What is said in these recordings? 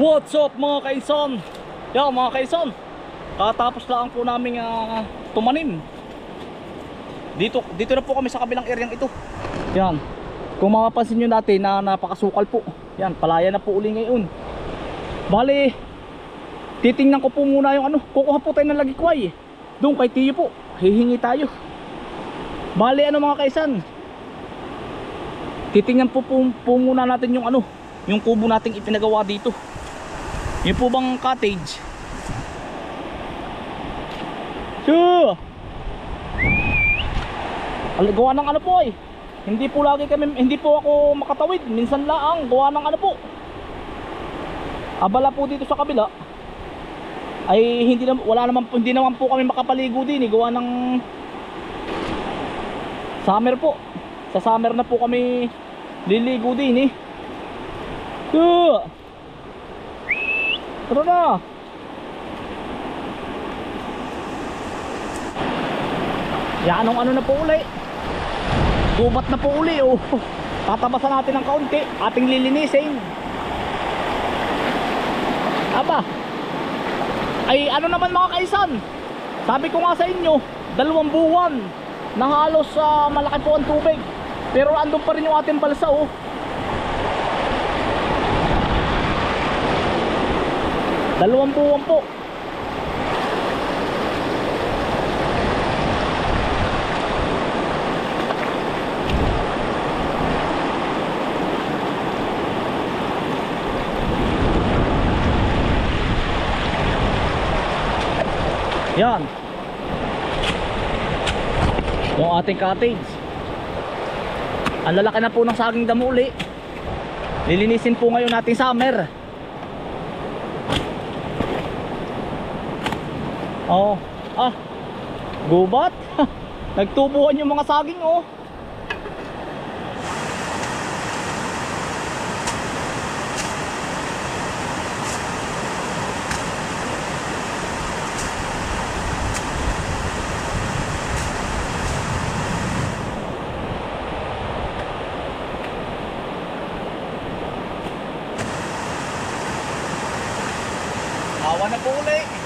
What's up mga kaison? Yo mga kaison, katapos lang po namin ah, tumanim. Dito, dito na po kami sa kabilang areang ito. Yan. Kung mapapansin nyo natin na napakasukal po. Yan, palaya na po uli ngayon. Bali, titingnan ko po muna yung ano. Kukuha po tayo ng lagikway. Doon kay Tiyo po. Hihingi tayo. Bali, ano mga kaisan? Titingnan po, po, po muna natin yung ano. Yung kubo nating ipinagawa dito. Yung po bang cottage? Al- Gawa ng ano po eh. Hindi po lagi kami, hindi po ako makatawid. Minsan lang, gawa ng ano po. Abala po dito sa kabila. Ay hindi na, wala naman hindi naman po kami makapaligo din eh. Gawa ng summer po. Sa summer na po kami liligo din eh. Sure! Tara na! Yan ano na po uli. Gubat na po uli oh. Tatabasan natin ng kaunti. Ating lilinisin. Aba. Ay ano naman mga kaisan. Sabi ko nga sa inyo, dalawang buwan na halos sa malaki po ang tubig. Pero andun pa rin yung ating balsa oh. Po. Yan. Yung ating cottage. Ang lalaki na po ng saging damo uli. Lilinisin po ngayon natin summer. Oh. Ah. Gubat. Nagtubuhan yung mga saging oh. Awa na po uli.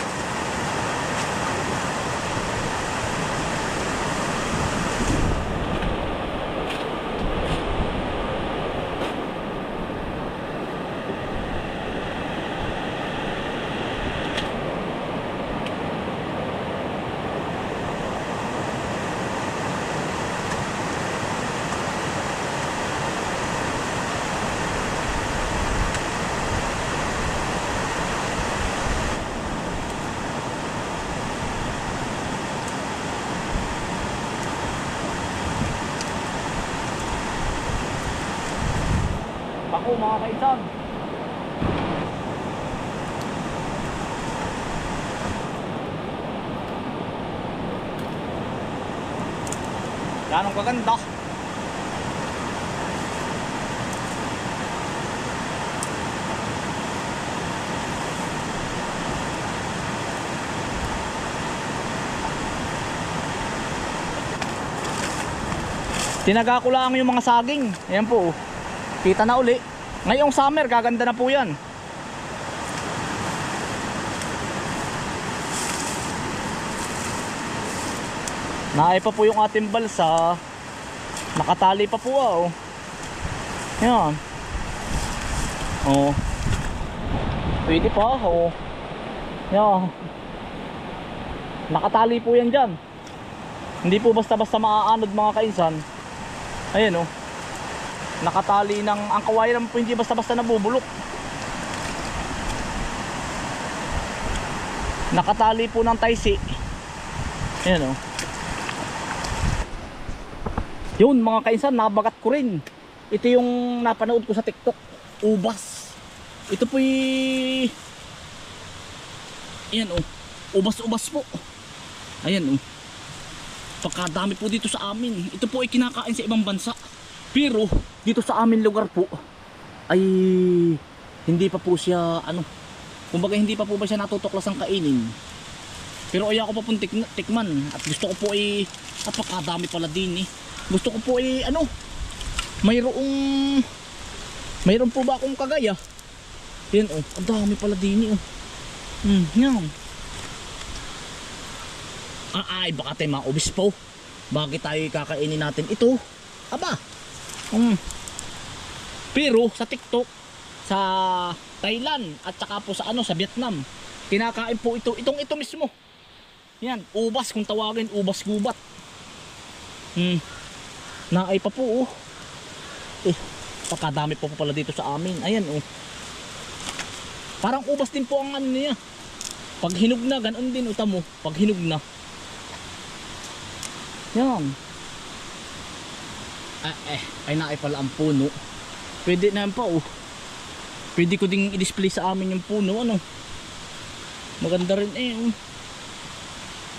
Ako mga kaisan. Ganong kaganda. Tinaga ko lang yung mga saging. Ayan po. Kita na uli. Ngayong summer, gaganda na po yan. Naay pa po yung ating balsa. Nakatali pa po ah. Oh. Yan. Oh. Pwede pa. Oh. Yan. Nakatali po yan dyan. Hindi po basta-basta maaanod mga kainsan. Ayan oh nakatali ng ang kawayan naman po hindi basta-basta nabubulok. Nakatali po ng taisi. Ayan o yun mga kainsan nabagat ko rin. Ito yung napanood ko sa tiktok. Ubas. Ito po ayan o ubas-ubas po. Ayan o pagkadami po dito sa amin. Ito po ay kinakain sa ibang bansa pero dito sa amin lugar po ay hindi pa po siya ano kumbaga hindi pa po ba siya natutuklas ang kainin pero ay ako pa pong tik- tikman at gusto ko po ay apakadami pala din eh gusto ko po ay ano mayroong mayroon po ba akong kagaya Yan oh, ang dami pala din oh. Hmm, yan. Ah, ay, baka tayo mga obispo. Bakit tayo kakainin natin ito? Aba. Hmm. Pero sa TikTok, sa Thailand at saka po sa ano sa Vietnam, kinakain po ito. Itong ito mismo. Yan, ubas kung tawagin, ubas gubat. Hmm. Naay pa po oh. Eh, pakadami po, po pala dito sa amin. Ayan oh. Parang ubas din po ang ano niya. Pag hinog na, ganun din uta mo. Pag hinog na. Yan. Ah, eh, ay naay pala ang puno. Pwede na pa oh. Pwede ko ding i-display sa amin yung puno ano. Maganda rin eh. Oh.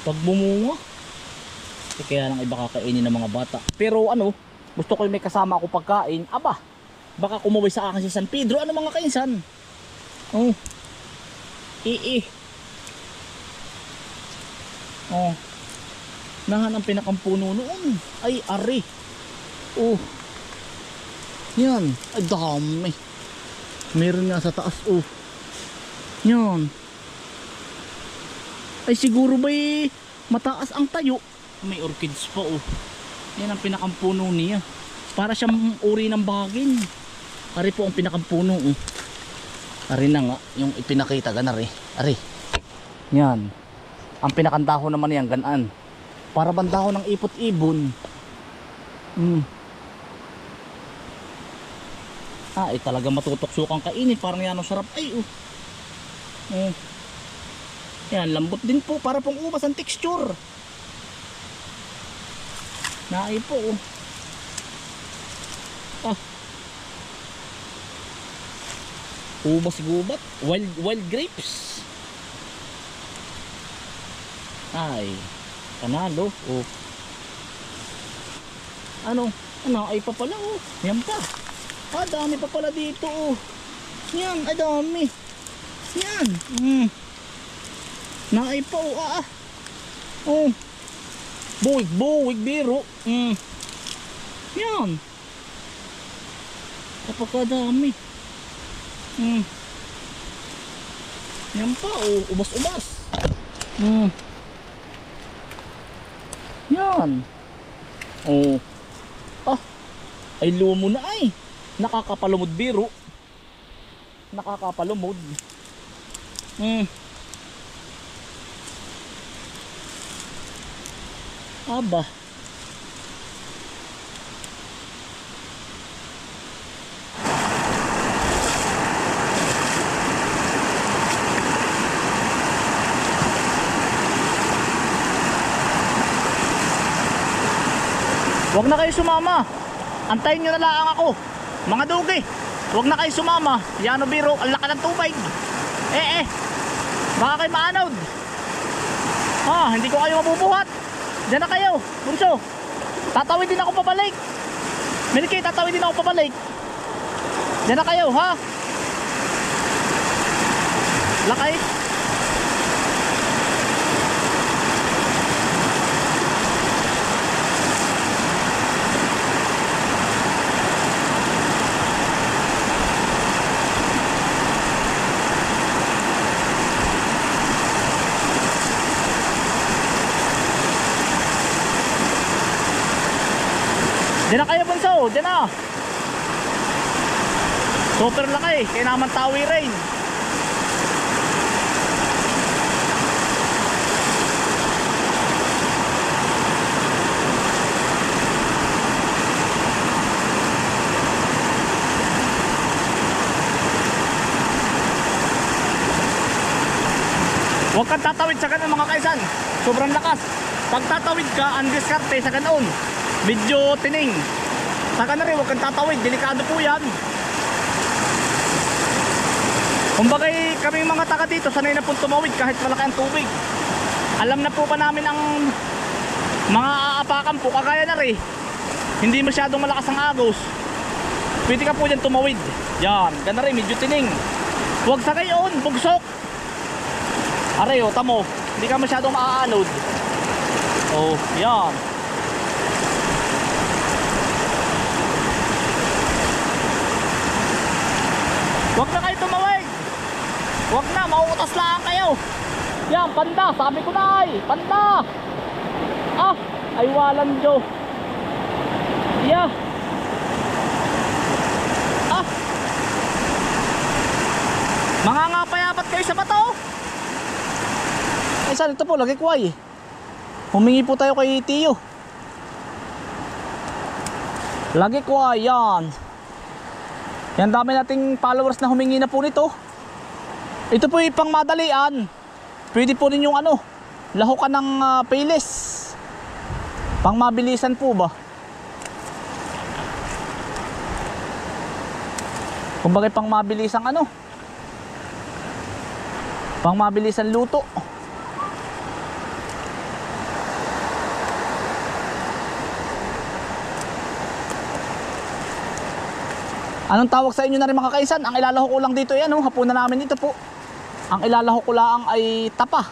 Pag bumunga. Eh, kaya lang iba kakainin ng mga bata. Pero ano, gusto ko yung may kasama ako pagkain. Aba, baka kumaway sa akin si San Pedro. Ano mga kainsan? Oh. Ii. Oh. Nahan ang pinakampuno noon. Ay, ari. Oh. Yan. Dami. Meron nga sa taas. Oh. Yan. Ay, siguro ba'y mataas ang tayo? May orchids pa, oh. Yan ang pinakampuno niya. Para siyang uri ng bagin. Ari po ang pinakampuno, oh. Ari na nga, yung ipinakita ganar eh. Ari. Yan. Ang pinakandaho naman yan, ganaan. Para bandaho ng ipot-ibon. Hmm. Ah, eh talaga matutuksukang kainin. Parang yan ang sarap. Ay, oh. Oh. Yan, lambot din po. Para pong ubas ang texture. Naay po, oh. Ah. Ubas gubat. Wild, wild grapes. Ay. Panalo. Oh. Ano? Ano? Ay pa pala oh. Yan pa. Ah, dami pa pala dito oh. Yan, ay dami. Yan. Mm. Naay pa oh. Ah, ah. Oh. Buwig, buwig, biro. Mm. Yan. Kapagkadami. Mm. Yan pa oh. Ubas-ubas. Mm. Yan. Oh. Ah. Ay lumo na ay. Nakakapalumod biro. Nakakapalumod. Hmm. Aba. Huwag na kayo sumama. Antayin nyo na lang ako. Mga dugi. Huwag na kayo sumama. Yano biro, ang laka ng tubig. Eh eh. Baka kayo maanod. Ah, hindi ko kayo mabubuhat. Diyan na kayo. Bunso. Tatawid din ako pabalik. Milky, tatawid din ako pabalik. Diyan na kayo, ha? Lakay. Diyan na kayo bunso, diyan na. Super laki, kaya naman tawi rin. Huwag kang tatawid sa ganun mga kaisan. Sobrang lakas. Pag tatawid ka, ang sa ganoon. Medyo tining. Saka na rin, huwag kang tatawid. Delikado po yan. Kumbaga kami mga taga dito, sanay na pong tumawid kahit malaki ang tubig. Alam na po pa namin ang mga aapakan po, kagaya na rin. Hindi masyadong malakas ang agos. Pwede ka po dyan tumawid. Yan, gana rin, medyo tining. Huwag sa gayon, bugsok. Aray, oh, tamo. Hindi ka masyadong maaanod. Oh, yan. Huwag na kayo tumawid. Huwag na, mauutas lang kayo. Yan, panda, sabi ko na ay, panda. Ah, ay walang Diyo. Yeah. Ah. Mga nga payapat kayo sa bato. Ay, saan ito po, lagi ko ay. Humingi po tayo kay Tiyo. Lagi ko ay, yan. Yan dami nating followers na humingi na po nito. Ito po yung pang madalian. Pwede po ninyong ano, lahukan ng uh, payless. Pang mabilisan po ba? Kumbaga pang mabilisang ano? Pang mabilisan luto. Anong tawag sa inyo na rin mga kaisan? Ang ilalahok ko lang dito yan, oh. hapunan namin dito po. Ang ilalahok ko lang ay tapa.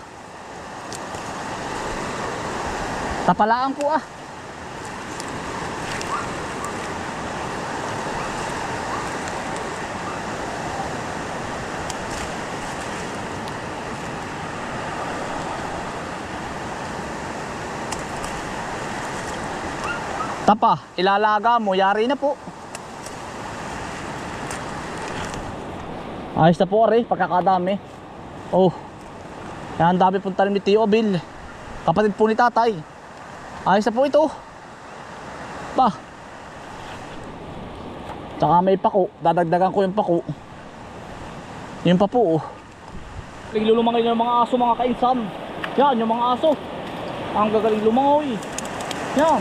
Tapalaan po ah. Tapa, ilalaga mo, yari na po. Ayos na po ari, pagkakadami. Oh. Yan, dami pong talim ni Tio Bill. Kapatid po ni tatay. Ayos na po ito. Pa. Tsaka may pako. Dadagdagan ko yung pako. Yung pa po oh. Galing lumangoy yung mga aso mga kainsan. Yan, yung mga aso. Ang gagaling lumangoy. Yan.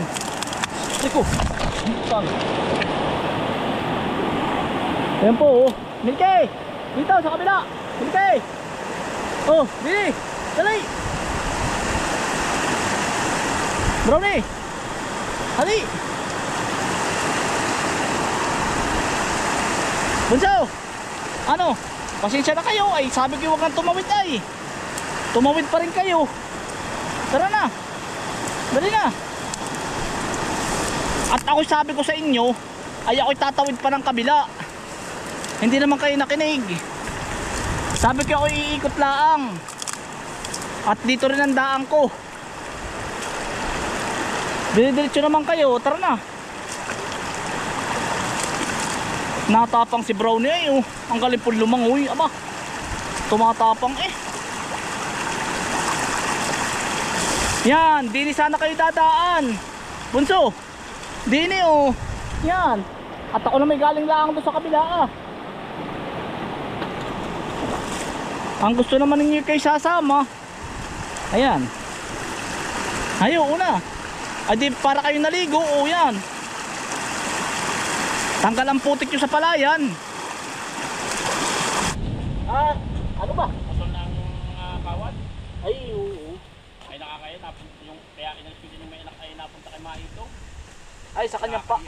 Iko. Saan? Ayan po oh. Milky! Dito sa kabila! Milky! Oh, dili! Dali! Brownie! Hali! Bunso! Ano? Pasensya na kayo ay sabi ko huwag kang tumawid ay. Tumawid pa rin kayo. Tara na. Dali na. At ako sabi ko sa inyo ay ako'y tatawid pa ng kabila. Hindi naman kayo nakinig. Sabi ko ako iikot laang. At dito rin ang daan ko. Dinidiretso naman kayo, tara na. Natapang si Brownie ay oh. Ang galing po lumangoy, aba. Tumatapang eh. Yan, dini sana kayo dadaan. Bunso, dini oh. Yan. At ako na may galing laang doon sa kabila ah. Ang gusto naman ninyo kayo sasama. Ayan. Ayo, una. Ay di para kayo naligo, o yan. Tanggal ang putik nyo sa palayan. Ah, ano ba? Kasol ng mga kawad Ay, oo. ay nakakaya napunta yung kaya inalpili ng may anak ay napunta kay Maito. Ay, sa kanyang pa.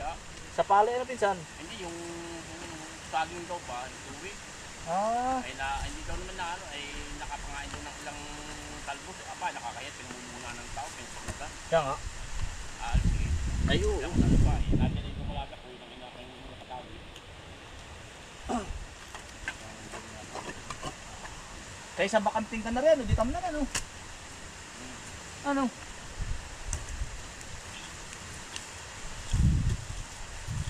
Sa pala na pinsan. hindi yung, yung saging daw ba, tuwi. Ah, Ay na hindi daw naman na ano ay nakapangain daw ng ilang talbos. Aba nakakaya pinamumuna ng tao pinagpunta. kaya nga. Ah, sige. Ay, oo. Alam mo ano ba eh. Natin ay gumalaga ko ng ina kayong nakatawid. Kaysa bakanting ka na rin, di tam na ano. Ano?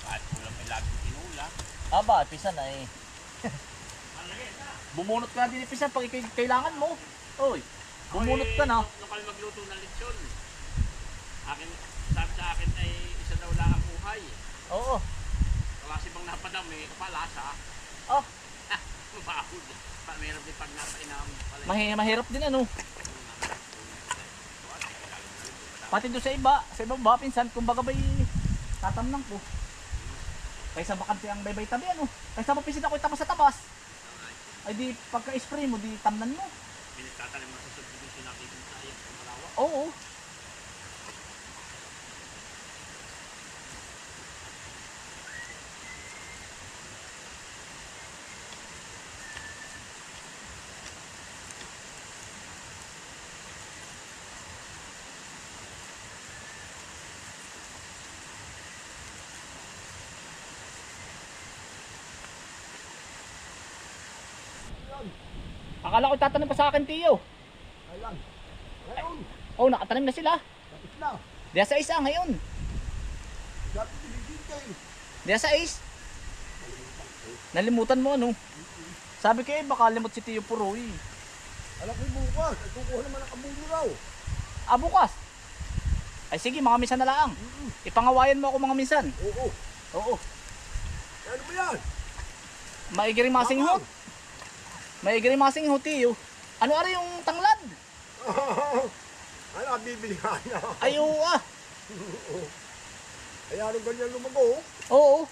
Kahit kulang ay lagi tinula. Aba, pisan ay. Bumunot ka na din pisan pag kailangan mo. Oy, bumunot ka na. Nung kami magluto ng lechon. Akin, sabi sa akin ay isa daw lang ang buhay. Oo. Klase bang napadami, kapalasa. Oh. Pa, meron din pag nasa inam pala. mahi mahirap din ano. Pati doon sa iba, sa ibang ba, pinsan, kumbaga ba'y tatamnang ko. Kaysa bakante ang baybay tabi, ano? Kaysa mapisit ako tapas sa tapas. Ay di, pagka-spray mo, di tamnan mo. Pinagtatanim mo sa subdivision natin kung sa ayan, kung malawa. Oo. Akala ko tatanim pa sa akin, Tiyo. Ayan. Ngayon, Oh, nakatanim na sila. tapos na. Diya sa isa ngayon. Dati binibigay. Diya sa is. Nalimutan mo ano. Sabi ko eh, baka limot si Tiyo Puroy. Alam ko bukas. Kukuha naman ang kabulo raw. Ah, bukas. Ay sige, mga minsan na lang. Ipangawayan mo ako mga minsan. Oo. Oo. Ano ba yan? Maigiri masing hot. Maigiri masing hot, Tiyo. Ano ara yung tanglad? Ano, bibili ka na. Ay, oo ah. Ay, ano ganyan lumago? Oo.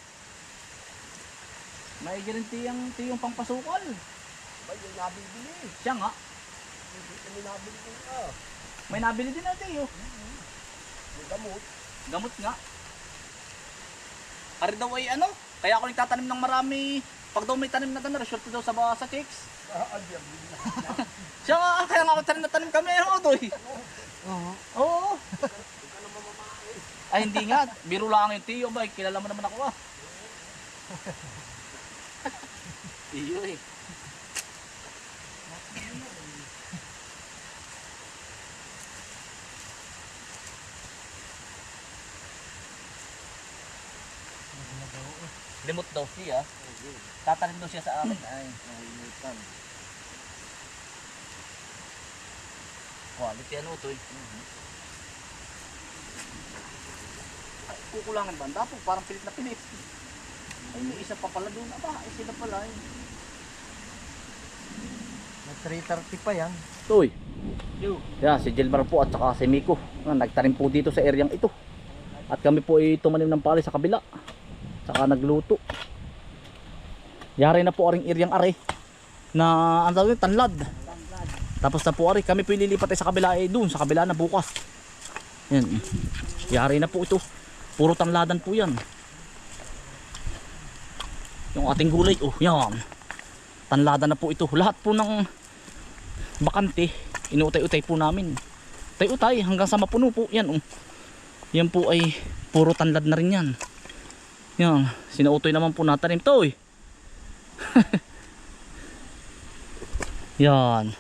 Maigirin tiyang tiyong pangpasukal. Ba, yung nabibili. Siya nga. Kami nabili ko ka. May nabili din na Tiyo. Yung gamot. Gamot nga. Ari daw ay ano? Kaya ako nagtatanim ng marami. Pag daw may tanim na gano'n, result daw sa, ba- sa chicks. Ah. Siya nga, kaya nga tanim na tanim kami. Ano to Oo. Ay hindi nga, biro lang yung tiyo ba, kilala mo naman ako ah. tiyo eh. Limot daw siya. Tatanim daw siya sa akin. Ay, nahilimutan. Quality ano to eh. Ay, kukulangan banda po, parang pilit na pilit. Ay, may isa pa pala doon. Aba, ay sila pala eh. May 330 pa yan. Toy. Yeah, si Gilmar po at saka si Miko. Ah, nagtanim po dito sa areang ito. At kami po ay tumanim ng pali sa kabila. Saka nagluto. Yari na po aring areang are na ang tawag tanlad. Tapos na po ari, kami po ililipat ay sa kabila eh doon, sa kabila na bukas. Yan. Yari na po ito. Puro tanladan po yan. Yung ating gulay, oh, yan. Tanladan na po ito. Lahat po ng bakante, inuutay-utay po namin. Utay-utay hanggang sa mapuno po. Yan oh. Yan po ay puro tanlad na rin yan. Yan, sinuutoy naman po natanim to eh. yan.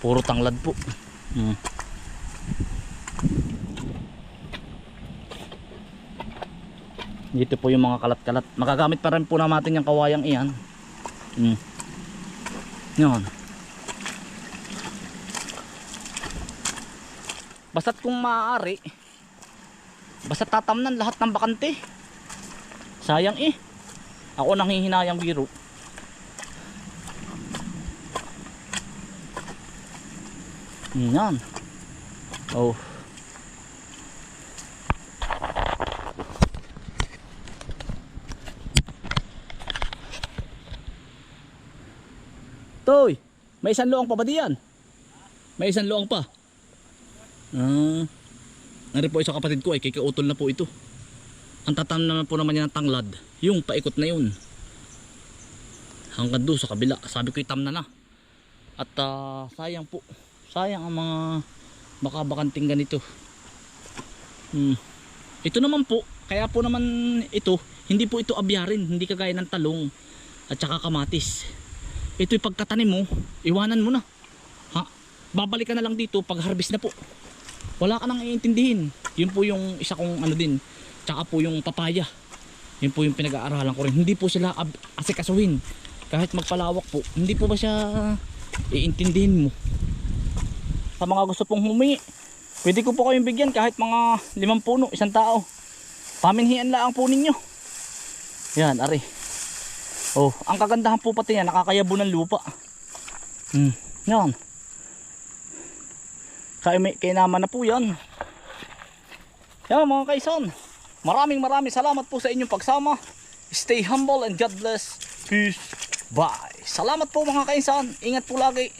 Puro tanglad po. Hmm. Dito po yung mga kalat-kalat. Makagamit pa rin po natin yung kawayang iyan. Hmm. Yan. Basta't kung maaari, basta tatamnan lahat ng bakante. Sayang eh. Ako nang hihinayang biro. Yan. Oh. Toy, may isang luang pa ba diyan? May isang luang pa. Ah. Nari po isa kapatid ko ay kikautol na po ito. Ang tatam naman po naman yan ng tanglad. Yung paikot na yun. Hanggang doon sa kabila. Sabi ko itam na na. At ah, sayang po. Sayang ang mga makabakanting ganito. Hmm. Ito naman po. Kaya po naman ito. Hindi po ito abyarin. Hindi kagaya ng talong. At saka kamatis. Ito'y pagkatanim mo. Iwanan mo na. Ha? Babalik ka na lang dito pag harvest na po wala ka nang iintindihin. Yun po yung isa kong ano din. Tsaka po yung papaya. Yun po yung pinag-aaralan ko rin. Hindi po sila asikasuhin. Kahit magpalawak po, hindi po ba siya iintindihin mo? Sa mga gusto pong humingi, pwede ko po kayong bigyan kahit mga limang puno, isang tao. Paminhian lang po ninyo. Yan, ari. Oh, ang kagandahan po pati yan, nakakayabo ng lupa. Hmm, yan. Kaya may kainaman na po yan. Yan mga kaison. Maraming maraming salamat po sa inyong pagsama. Stay humble and God bless. Peace. Bye. Salamat po mga kainsan. Ingat po lagi.